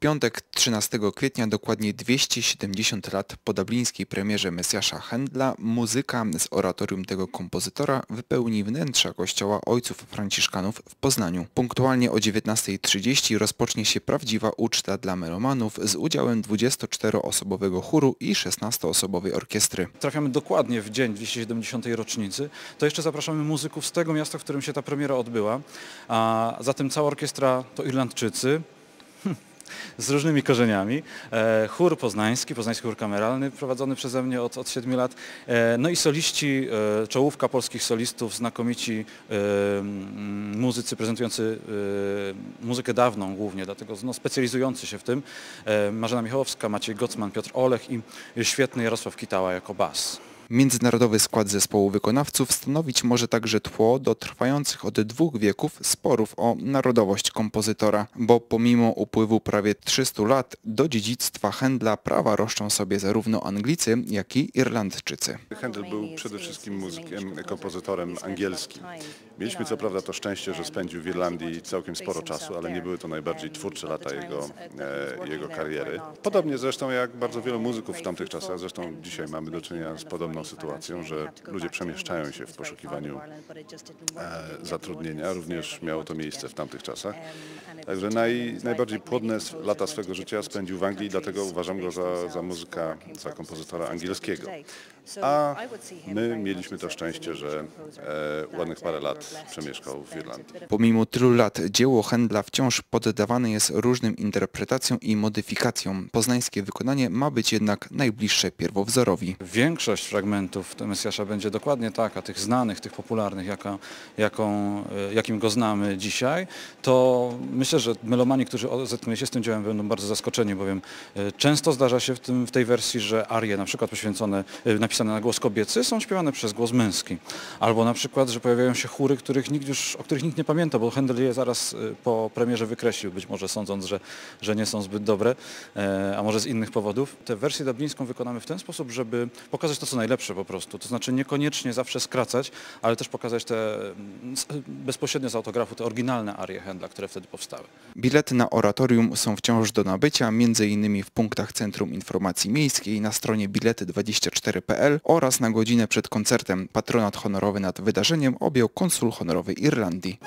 piątek 13 kwietnia, dokładnie 270 lat po dublińskiej premierze Mesjasza Händla, muzyka z oratorium tego kompozytora wypełni wnętrza kościoła ojców franciszkanów w Poznaniu. Punktualnie o 19.30 rozpocznie się prawdziwa uczta dla melomanów z udziałem 24-osobowego chóru i 16-osobowej orkiestry. Trafiamy dokładnie w dzień 270. rocznicy. To jeszcze zapraszamy muzyków z tego miasta, w którym się ta premiera odbyła. A zatem cała orkiestra to Irlandczycy, z różnymi korzeniami. E, chór poznański, poznański chór kameralny prowadzony przeze mnie od, od 7 lat. E, no i soliści, e, czołówka polskich solistów, znakomici mm, muzycy prezentujący muzykę dawną głównie, dlatego no, specjalizujący się w tym. Marzena Michałowska, Maciej Gocman, Piotr Olech i świetny Jarosław Kitała jako bas. Międzynarodowy skład zespołu wykonawców stanowić może także tło do trwających od dwóch wieków sporów o narodowość kompozytora, bo pomimo upływu prawie 300 lat do dziedzictwa Händla prawa roszczą sobie zarówno Anglicy, jak i Irlandczycy. Händel był przede wszystkim muzykiem, kompozytorem angielskim. Mieliśmy co prawda to szczęście, że spędził w Irlandii całkiem sporo czasu, ale nie były to najbardziej twórcze lata jego, e, jego kariery. Podobnie zresztą jak bardzo wielu muzyków w tamtych czasach, zresztą dzisiaj mamy do czynienia z podobną sytuacją, że ludzie przemieszczają się w poszukiwaniu e, zatrudnienia. Również miało to miejsce w tamtych czasach. Także naj, najbardziej płodne lata swego życia spędził w Anglii, dlatego uważam go za, za muzyka, za kompozytora angielskiego. A my mieliśmy to szczęście, że e, ładnych parę lat przemieszkał w Irlandii. Pomimo tylu lat dzieło Händla wciąż poddawane jest różnym interpretacjom i modyfikacjom. Poznańskie wykonanie ma być jednak najbliższe pierwowzorowi. Większość fragmentów tego Mesjasza będzie dokładnie taka, tych znanych, tych popularnych, jaka, jaką, e, jakim go znamy dzisiaj, to myślę, że melomani, którzy zetknęli się z tym dziełem będą bardzo zaskoczeni, bowiem e, często zdarza się w, tym, w tej wersji, że arie na przykład poświęcone, e, napisane na głos kobiecy są śpiewane przez głos męski. Albo na przykład, że pojawiają się chóry, których nikt już, o których nikt nie pamięta, bo Handel je zaraz po premierze wykreślił, być może sądząc, że, że nie są zbyt dobre, a może z innych powodów. Tę wersję dublińską wykonamy w ten sposób, żeby pokazać to, co najlepsze po prostu. To znaczy niekoniecznie zawsze skracać, ale też pokazać te mm, bezpośrednio z autografu, te oryginalne arie Handla, które wtedy powstały. Bilety na oratorium są wciąż do nabycia, m.in. w punktach Centrum Informacji Miejskiej na stronie bilety24.pl oraz na godzinę przed koncertem. Patronat honorowy nad wydarzeniem objął konsul honorowy Irlandii.